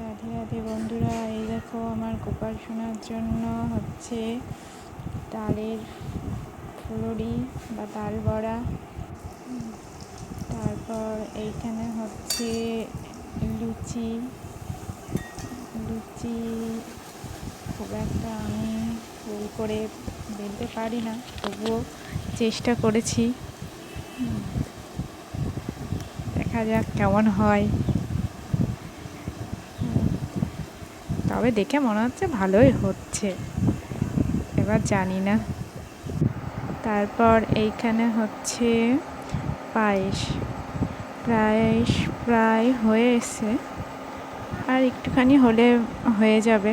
রাধে রাধে বন্ধুরা, এই দেখো আমার গোপাল শোনার জন্য হচ্ছে তালের ফুলুরি বা তাল বড়া। তারপর এইখানে হচ্ছে লুচি। লুচি খুব একটা আমি ভুল করে বেলতে পারি না, তবুও চেষ্টা করেছি। দেখা যাক কেমন হয়। তবে দেখে মনে হচ্ছে ভালোই হচ্ছে। এবার জানি না। তারপর এইখানে হচ্ছে পায়েস। পায়েস প্রায় হয়ে এসে আর একটুখানি হলে হয়ে যাবে।